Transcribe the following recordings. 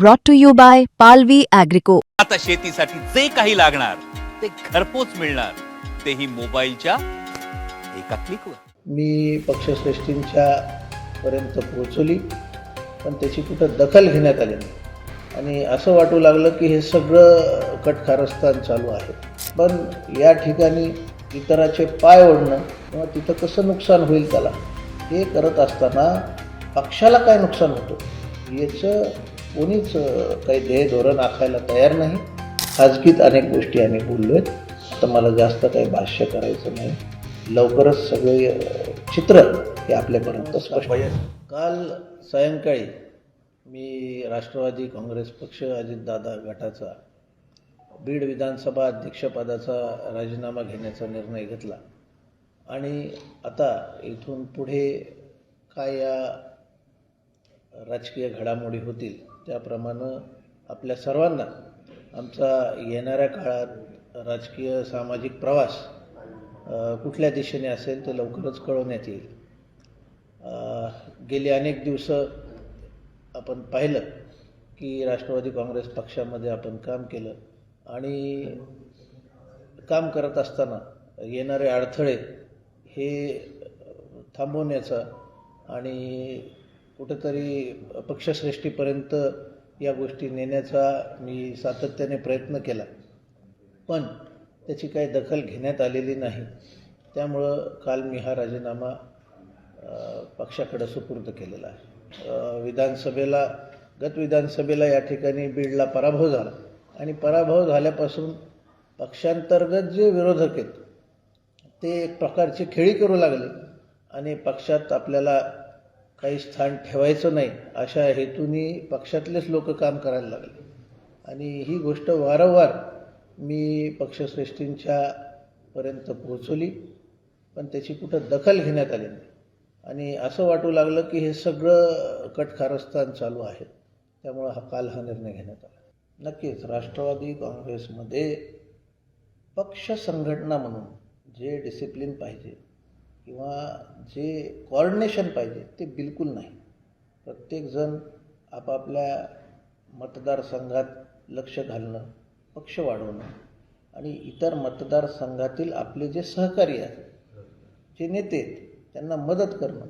brought to you by Palvi Agrico. आता शेतीसाठी जे काही लागणार ते घरपोच मिळणार. तेही मोबाईलच्या एका क्लिकवर मी पक्षश्रेष्ठींच्या पर्यंत पोहोचवली पण त्याची कुठं दखल घेण्यात आली नाही. आणि असं वाटू लागलं की हे सगळं कटकारस्थान चालू आहे. पण या ठिकाणी इतराचे पाय ओढणं किंवा तिथं कसं नुकसान होईल त्याला हे करत असताना पक्षाला काय नुकसान होतं? याचं कोणीच काही ध्येय धोरण आखायला तयार नाही. खाजगीत अनेक गोष्टी आम्ही बोललो आहेत तर मला जास्त काही भाष्य करायचं नाही. लवकरच सगळे चित्र हे आपल्यापर्यंत स्पष्ट काल सायंकाळी मी राष्ट्रवादी काँग्रेस पक्ष अजितदादा गटाचा बीड विधानसभा अध्यक्षपदाचा राजीनामा घेण्याचा निर्णय घेतला. आणि आता इथून पुढे काय या राजकीय घडामोडी होतील त्याप्रमाणे आपल्या सर्वांना आमचा येणाऱ्या काळात राजकीय सामाजिक प्रवास कुठल्या दिशेने असेल ते लवकरच कळवण्यात येईल. गेली अनेक दिवसं आपण पाहिलं की राष्ट्रवादी काँग्रेस पक्षामध्ये आपण काम केलं आणि काम करत असताना येणारे अडथळे हे थांबवण्याचा आणि कुठंतरी पक्षश्रेष्ठीपर्यंत या गोष्टी नेण्याचा मी सातत्याने प्रयत्न केला. पण त्याची काही दखल घेण्यात आलेली नाही. त्यामुळं काल मी हा राजीनामा पक्षाकडं सुपूर्द केलेला आहे. विधानसभेला गत विधानसभेला या ठिकाणी बीडला पराभव झाला. आणि पराभव झाल्यापासून पक्षांतर्गत जे विरोधक आहेत ते एक प्रकारची खेळी करू लागले. आणि पक्षात आपल्याला काही स्थान ठेवायचं नाही अशा हेतूने पक्षातलेच लोक काम करायला लागले. आणि ही गोष्ट वारंवार मी पक्षश्रेष्ठींच्या पर्यंत पोहोचवली पण त्याची कुठं दखल घेण्यात आली नाही. आणि असं वाटू लागलं की हे सगळं कटकारस्थान चालू आहे त्यामुळं हा काल हा निर्णय घेण्यात आला. नक्कीच राष्ट्रवादी काँग्रेसमध्ये पक्ष संघटना म्हणून जे डिसिप्लिन पाहिजे किंवा जे कॉर्डिनेशन पाहिजे ते बिलकुल नाही. प्रत्येकजण आपापल्या मतदारसंघात लक्ष घालणं पक्ष वाढवणं आणि इतर मतदारसंघातील आपले जे सहकारी आहेत जे नेते आहेत त्यांना मदत करणं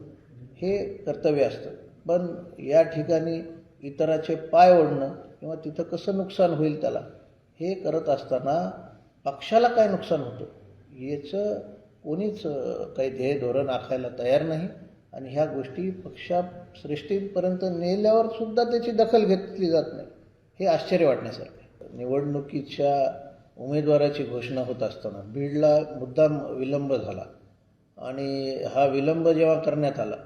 हे कर्तव्य असतं. पण या ठिकाणी इतराचे पाय ओढणं किंवा तिथं कसं नुकसान होईल त्याला हे करत असताना पक्षाला काय नुकसान होतं? याचं कोणीच काही ध्येय धोरण आखायला तयार नाही आणि ह्या गोष्टी पक्षाश्रेष्ठींपर्यंत नेल्यावर सुद्धा त्याची दखल घेतली जात नाही. हे आश्चर्य वाटण्यासारखं निवडणुकीच्या उमेदवाराची घोषणा होत असताना बीडला मुद्दाम विलंब झाला आणि हा विलंब जेव्हा करण्यात आला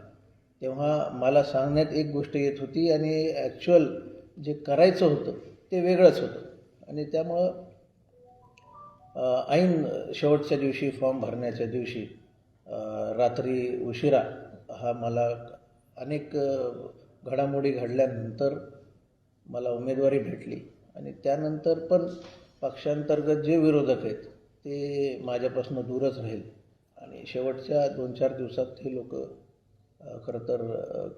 तेव्हा मला सांगण्यात एक गोष्ट येत होती आणि ॲक्च्युअल जे करायचं होतं ते वेगळंच होतं. आणि त्यामुळं ऐन शेवटच्या दिवशी फॉर्म भरण्याच्या दिवशी रात्री उशिरा हा मला अनेक घडामोडी घडल्यानंतर मला उमेदवारी भेटली. आणि त्यानंतर पण पक्षांतर्गत जे विरोधक आहेत ते माझ्यापासून दूरच राहील. आणि शेवटच्या दोन चार दिवसात हे लोक खरं तर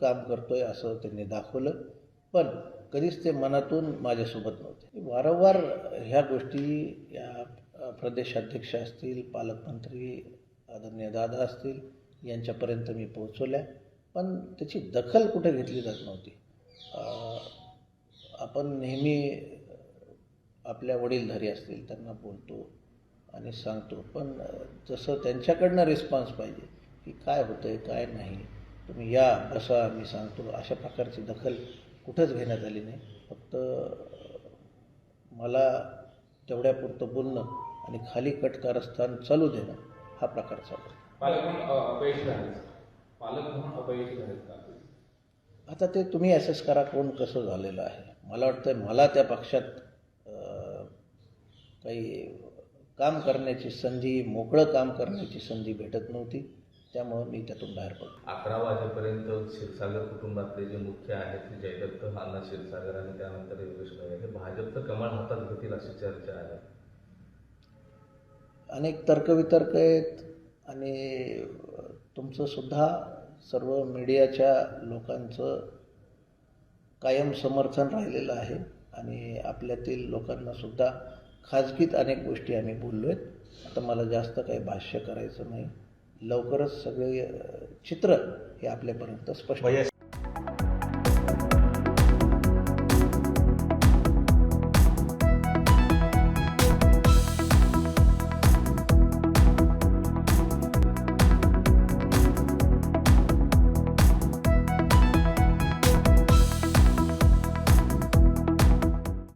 काम करतो आहे असं त्यांनी दाखवलं. पण कधीच ते मनातून माझ्यासोबत नव्हते. वारंवार ह्या गोष्टी या प्रदेशाध्यक्ष असतील पालकमंत्री आदरणीय दादा असतील यांच्यापर्यंत मी पोहोचवल्या. पण त्याची दखल कुठे घेतली जात नव्हती. आपण नेहमी आपल्या वडीलधारी असतील त्यांना बोलतो आणि सांगतो. पण जसं त्यांच्याकडनं रिस्पॉन्स पाहिजे की काय होतं आहे काय नाही तुम्ही या बसा मी सांगतो अशा प्रकारची दखल कुठंच घेण्यात आली नाही. फक्त मला तेवढ्यापुरतं बोलणं आणि खाली कटकारस्थान चालू देणं हा प्रकार चालू आता ते तुम्ही ॲसेस करा कोण कसं झालेलं आहे. मला वाटतं मला त्या पक्षात काही काम करण्याची संधी मोकळं काम करण्याची संधी भेटत नव्हती. त्यामुळं मी त्यातून बाहेर पडलो. अकरा वाजेपर्यंत क्षीरसागर कुटुंबातले जे मुख्य आहेत ते जयदत्त अण्णा क्षीरसागर आणि त्यानंतर योगेश भाई हे भाजपचं कमळ हातात घेतील अशी चर्चा आहे. अनेक तर्कवितर्क आहेत आणि तुमचंसुद्धा सर्व मीडियाच्या लोकांचं कायम समर्थन राहिलेलं आहे आणि आपल्यातील लोकांनासुद्धा खाजगीत अनेक गोष्टी आम्ही बोललो आहेत. आता मला जास्त काही भाष्य करायचं नाही. लवकरच सगळे चित्र हे आपल्यापर्यंत स्पष्ट